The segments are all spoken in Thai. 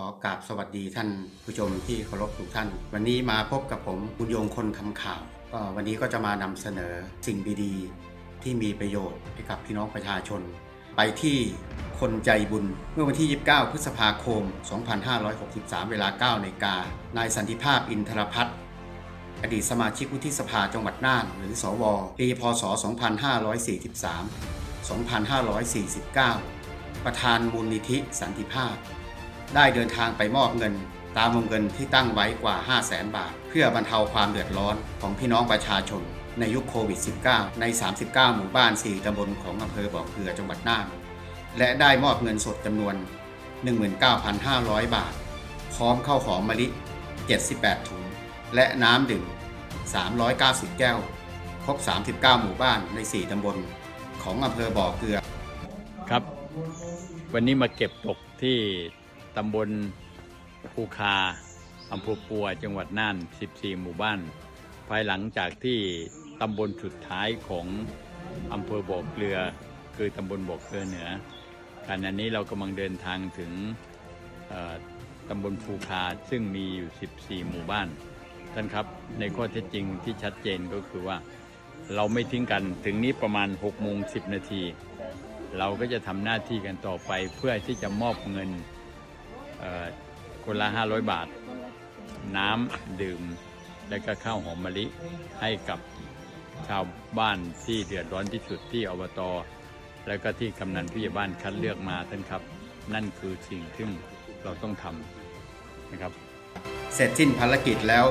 ขอกราบสวัสดีท่านผู้ชมที่เคารพทุกท่าน วันนี้มาพบกับผมบุญยงคนทำข่าว ก็วันนี้ก็จะมานำเสนอสิ่งดีๆ ที่มีประโยชน์ให้กับพี่น้องประชาชน ไปที่คนใจบุญเมื่อวันที่ 29 พฤษภาคม 2563 เวลา9นาฬิกานายสันติภาพอินทรพัฒน์อดีตสมาชิกวุฒิสภาจังหวัดน่าน หรือสวปีพศ 2543 2549 ประธานมูลนิธิสันติภาพ ได้เดินทางไปมอบเงิน ตามวงเงินที่ตั้งไว้กว่า 5 0 0แสนบาท เพื่อบรรเทาความเดือดร้อนของพี่น้องประชาชน ในยุคโควิด -19 ใน 39 หมู่บ้าน 4 ตำบลของอำเภอบ่อเกลือจังหวัดน่านและได้มอบเงินสดจำนวน 19,500 บาท พร้อมข้าวหอมมะลิ 78 ถุง และน้ำดื่ม 390 แก้ว ครบ 39 หมู่บ้านใน 4 ตำบลของอำเภอบ่อเกลือ ครับ วันนี้มาเก็บตกที่ ตำบลภูคาอำเภอปัวจังหวัดน่าน 14 หมู่บ้าน ภายหลังจากที่ตำบลสุดท้ายของอำเภอบ่อเกลือ คือตำบลบ่อเกลือเหนือขณะนี้เรากำลังเดินทางถึงอ่อตำบลภูคาซึ่งมีอยู่ 14 หมู่บ้าน ท่านครับในข้อเท็จจริงที่ชัดเจนก็คือว่าเราไม่ทิ้งกันถึงนี้ประมาณ6โมง10 นาที เราก็จะทำหน้าที่กันต่อไปเพื่อที่จะมอบเงิน คนละ 500 บาท น้ำดื่ม และก็ข้าวหอมมะลิให้กับชาวบ้านที่เดือดร้อนที่สุดที่อบตและก็ที่กำนันผู้ใหญ่บ้านคัดเลือกมาท่านครับ นั่นคือสิ่งที่เราต้องทำนะครับ เสร็จสิ้นภารกิจแล้ว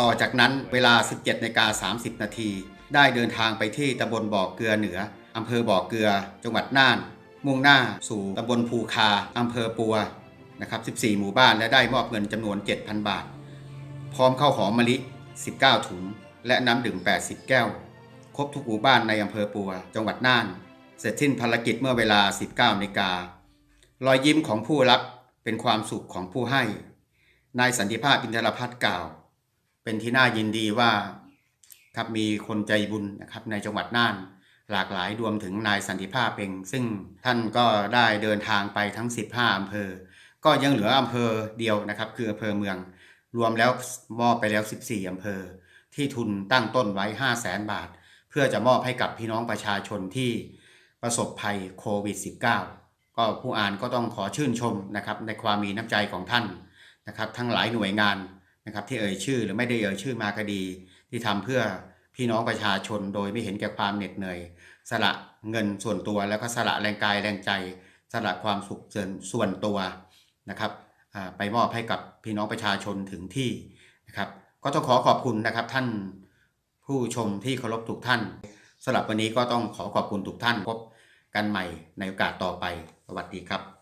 ต่อจากนั้นเวลา 17นาฬิกา30 นาที ได้เดินทางไปที่ตำบลบ่อเกลือเหนืออำเภอบ่อเกลือ จังหวัดน่าน มุ่งหน้าสู่ตำบลภูคาอำเภอปัว นะครับ 14 หมู่บ้านและได้มอบเงินจำนวน 7,000 บาท พร้อมข้าวหอมมะลิ 19 ถุง และน้ำดื่ม 80 แก้ว ครบทุกหมู่บ้านในอำเภอปัว จังหวัดน่าน เสร็จสิ้นภารกิจเมื่อเวลา 19นาฬิการอยยิ้มของผู้รับเป็นความสุขของผู้ให้ นายสันติภาพอินทรพัฒน์กล่าว เป็นที่น่ายินดีว่าครับมีคนใจบุญนะครับในจังหวัดน่าน หลากหลายรวมถึงนายสันติภาพเองซึ่งท่านก็ได้เดินทางไปทั้ง 15อำเภอ ก็ยังเหลืออำเภอเดียวนะครับ คืออำเภอเมือง รวมแล้วมอบไปแล้ว 14อำเภอ ที่ทุนตั้งต้นไว้ 5 0 0แสนบาท เพื่อจะมอบให้กับพี่น้องประชาชนที่ประสบภัยโควิด -19 ก็ผู้อ่านก็ต้องขอชื่นชมนะครับในความมีน้ำใจของท่านนะครับ ทั้งหลายหน่วยงานนะครับที่เอ่ยชื่อหรือไม่ได้เอ่ยชื่อมาก็ดี ที่ทำเพื่อพี่น้องประชาชนโดยไม่เห็นแก่ความเหน็ดเหนื่อย สละเงินส่วนตัวแล้วก็สละแรงกายแรงใจ สละความสุขส่วนตัว นะครับไปมอบให้กับพี่น้องประชาชนถึงที่นะครับ ก็ต้องขอขอบคุณนะครับท่านผู้ชมที่เคารพทุกท่านสำหรับวันนี้ก็ต้องขอขอบคุณทุกท่านพบกันใหม่ในโอกาสต่อไป สวัสดีครับ